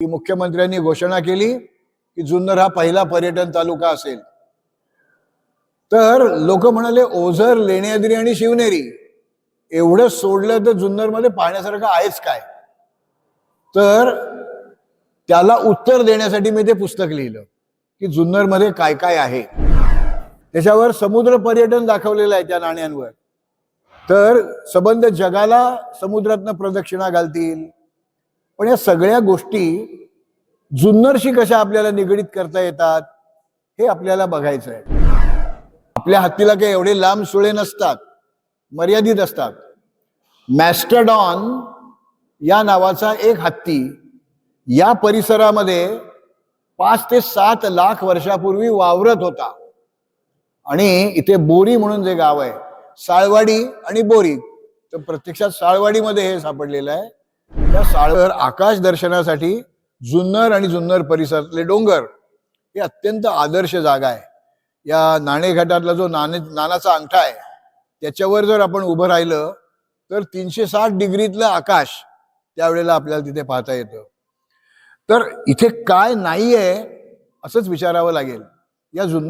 की मुख्यमंत्र्यांनी घोषणा केली की जुन्नर हा पहिला पर्यटन तालुका असेल. तर लोक म्हणाले ओझर लेण्याद्री आणि शिवनेरी एवढं सोडलं तर जुन्नरमध्ये पाहण्यासारखं आहेच काय? तर त्याला उत्तर देण्यासाठी मी ते पुस्तक लिहिलं की जुन्नरमध्ये काय काय आहे. त्याच्यावर समुद्र पर्यटन दाखवलेलं आहे त्या नाण्यांवर. तर सबंध जगाला समुद्रातनं प्रदक्षिणा घालतील पण या सगळ्या गोष्टी जुन्नरशी कशा आपल्याला निगडीत करता येतात हे आपल्याला बघायचं आहे. आपल्या हत्तीला काही एवढे लांब सुळे नसतात मर्यादित असतात. मॅस्टरडॉन या नावाचा एक हत्ती या परिसरामध्ये पाच ते सात लाख वर्षापूर्वी वावरत होता. आणि इथे बोरी म्हणून जे गाव आहे साळवाडी आणि बोरी तर प्रत्यक्षात साळवाडीमध्ये हे सापडलेलं आहे. या साळवर आकाश दर्शनासाठी जुन्नर आणि जुन्नर परिसरातले डोंगर हे अत्यंत आदर्श जागा आहे. या नाणेघाटातला जो नाणे नानाचा अंगठा आहे त्याच्यावर जर आपण उभं राहिलं तर तीनशे साठ डिग्रीतलं आकाश त्यावेळेला आपल्याला तिथे पाहता येतं. तर इथे काय नाही आहे असंच विचारावं लागेल. या जुन्नर